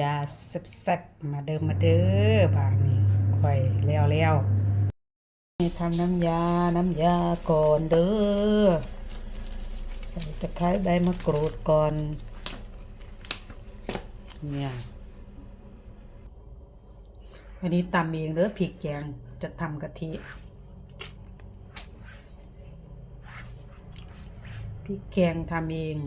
ยาแซ่บๆมาเดิมมาเด้อบางนี่ค่อยแล้วแล้วนี่ทำน้ำยา น้ำยาก่อนเด้อใส่ตะไคร้ใบมะกรูดก่อน เนี่ยวันนี้ตำเองเด้อพริกแกงจะทำกะทิพริกแกงทำเอง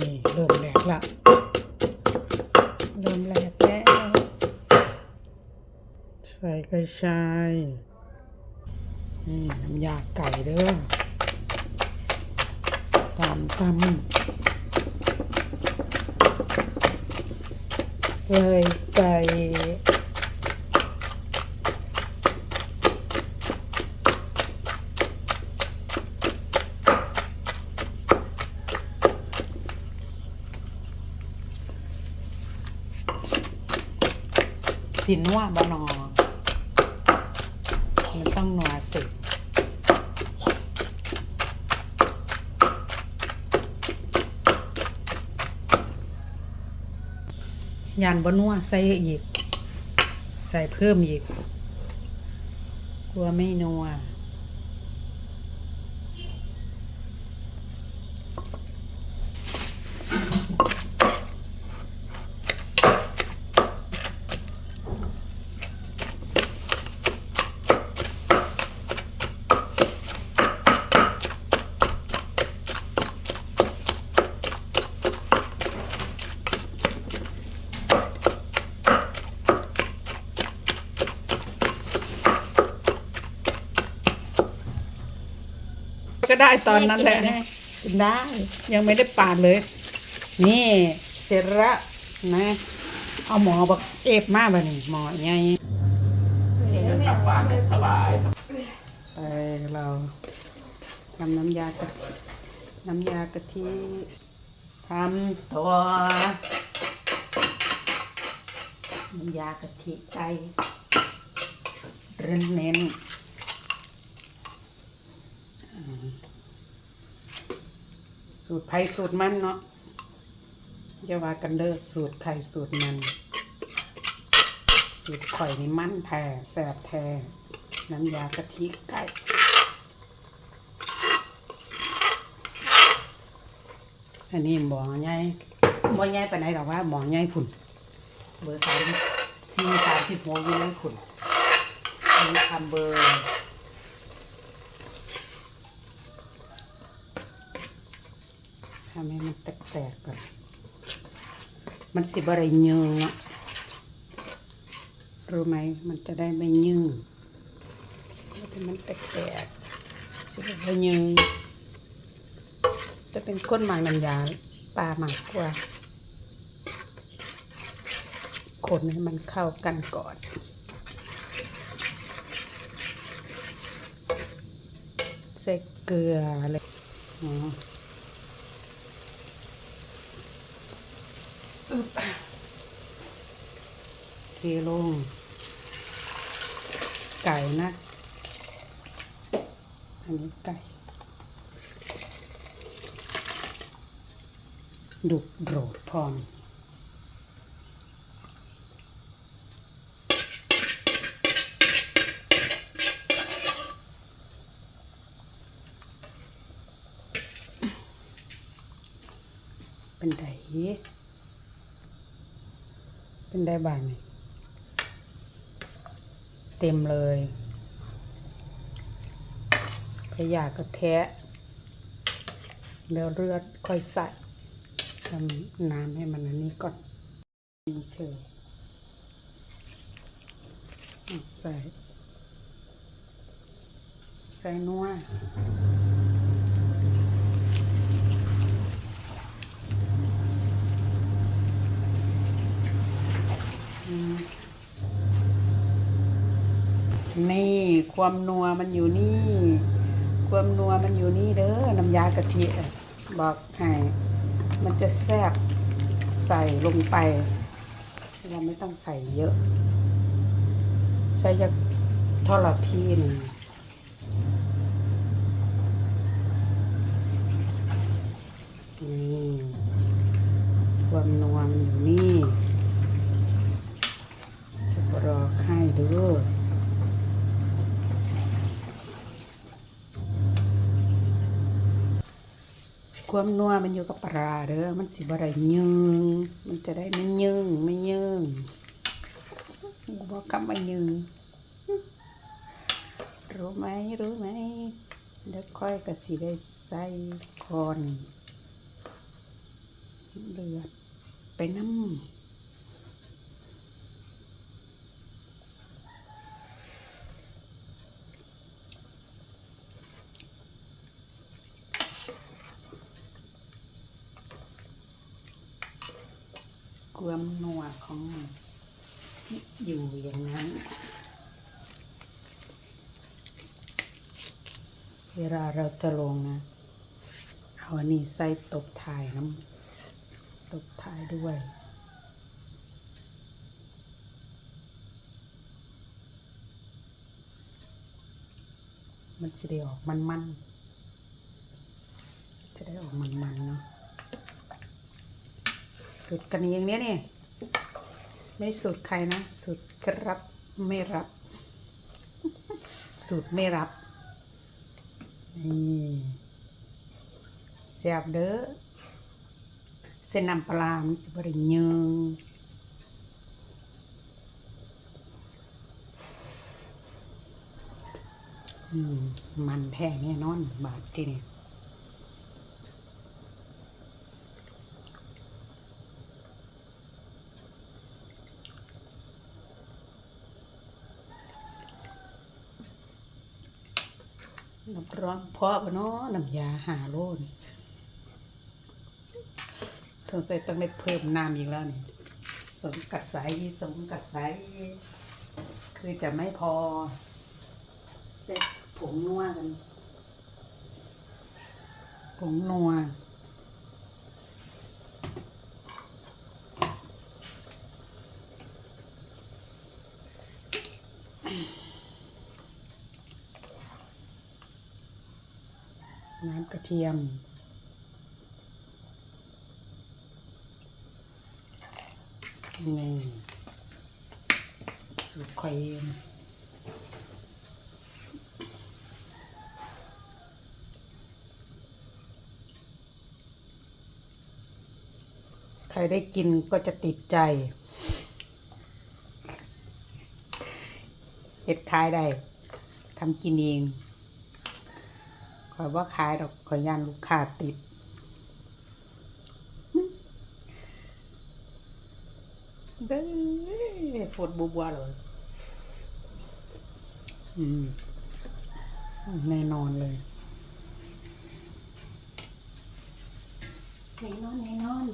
นี่เริ่มแหลกละเริ่มแหลกแล้วใส่กระชายนี่น้ำยาไก่เด้อตามตำใส่ไก่ สินว่าบนอมันต้องนัวสิยานบนัวใส่อีก ใส่เพิ่มอีก กลัวไม่นัว ก็ได้ตอนนั้นแหละได้กินได้ ยังไม่ได้ปาดเลย นี่เสร็จละนะเอาหมอบักเอฟมาบ่นี่หมอไงกลับบ้านสบายไปเราทำน้ำยากะทิน้ำยากะทิทำตัวน้ำยากะทิไก่เร้นเน้นอ่า สูตรไผ่สูตรมันเนาะอย่าว่ากันเด้อสูตรไข่สูตรมัน สูตรข่อยนี่มันแท้แสบแท้น้ำยากะทิไก่อันนี้หมอใหญ่หมอใหญ่ไปไหนหรอกว่าหมอใหญ่พุ่นเบอร์สามสี่สามสิบโมงยู่นั่นพุ่นนนี้ทำเบอร์ ทำให้มันแตกๆก่อน มันสิบอะไรยืงเนาะรู้ไหมมันจะได้ไม่ยืงแล้วถ้มันแตกๆสิบอะไรยืงจะเป็นก้นหมากน้ำยาปลาหมากกว่าคนให้มันเข้ากันก่อนใส่เกลืออะไรอ๋ออึ๊บ เทลง ไก่นะ อันนี้ไก่ ดุโดดพร้อมเป็นได เป็นได้บางนี่เต็มเลยขยะก็แทะแล้วเลือดค่อยใส่ทำน้ำให้มันอันนี้ก่อนนี่เฉยใส่ใส่นัวอืมนี่ ความนัวมันอยู่นี่ ความนัวมันอยู่นี่เด้อน้ำยากะทิบอกให้มันจะแซ่บใส่ลงไป เราไม่ต้องใส่เยอะ ใส่จากทอดละพีนึ่นี่ความนวลอยู่นี่ จะรอให้ดู ความนัวมันอยู่กับปลาเด้อมันสิบ่ได้ยืงมันจะได้ไม่ยืงไม่ยืงบอกคำว่ายืงรู้ไหมรู้ไหมเดี๋ยวค่อยก็สีได้ใส่คอนเลือดไปน้ำ ความนัวของมันที่อยู่อย่างนั้น เวลาเราจะลงนะ เอาอันนี้ใส่ตบถ่ายน้ำตบถ่ายด้วยมันจะได้ออกมันๆจะได้ออกมันๆเนาะ สุดกันเองเนี้ยนี่ไม่สุดใครนะสุดครับไม่รับ สุดไม่รับนี่แซ่บเด้อเส้นน้ำปลามันสิบริยึงอืมมันแท้แน่นอนบาทที่นี่ น้ำร้อนเพราะบ่เนาะน้ำยาหาโลนี่สงสัยต้องได้เพิ่มน้ำอีกแล้วนี่สมกระใสสมกระใสคือจะไม่พอ เสร็จผงนัวกันผงนัว ระเทียม นี่สูตรข่อยเองใครได้กินก็จะติดใจ เห็ดขายได้ทำกินเอง คอยว่าขายดอกคอยย่านลูกค้าติด เด้อฝดบัวๆเลยอืม แน่นอนเลย แน่นอน แน่นอน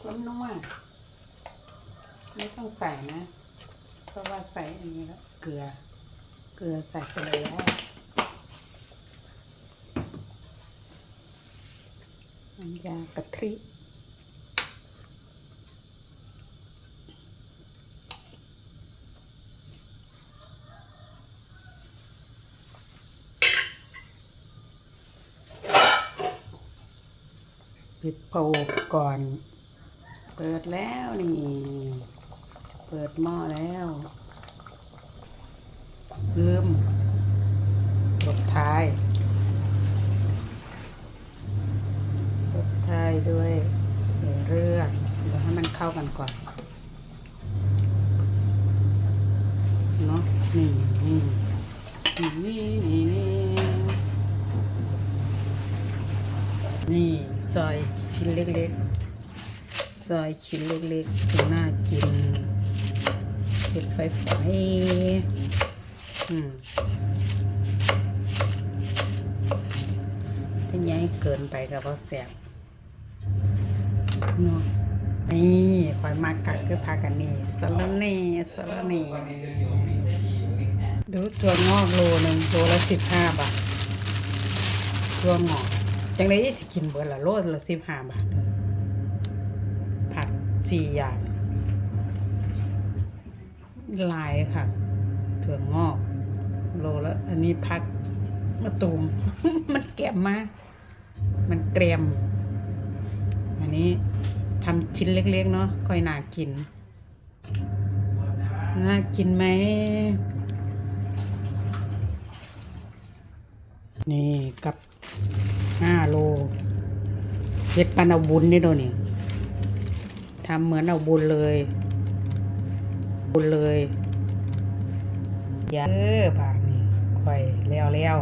ความนัวไม่ต้องใส่นะ เพราะว่าใส่อันนี้แล้ว เกลือ เกลือใส่ไปแล้ว น้ำยากะทิปิดโปกก่อน เปิดแล้วนี่ เปิดหม้อแล้ว ลืมตบท้าย ตบท้ายด้วยเสือเลือดเดี๋ยวให้มันเข้ากันก่อนเนาะนี่นี่นี่นี่นี่นี่ซอยชิ้นเล็กๆซอยชิ้นเล็กๆถึงน่ากินเป็นไฟไฟอืมถ้าย้ายเกินไปก็บ่แสบ เนาะนี่คอยมากัดคือพากันนี่สะระเน่สะระเน่ดูตัวงอกโลหนึ่งโลละสิบห้าบาทตัวงอกจังไดสิกินเบิดละโลละสิบห้าบาทผักสี่อย่างลายค่ะถั่วงอก โลล้วอันนี้พักมะตูม มันแกมมาก มันเกรียม อันนี้ทำชิ้นเล็กๆเนาะค่อยน่ากิน น่ากินไหม นี่กับห้าโลเรียกปันเอาบุญนี่โดนี่ทำเหมือนเอาบุญเลย บุญเลย อย่าเออบางนี่ค่อยแล้วแล้ว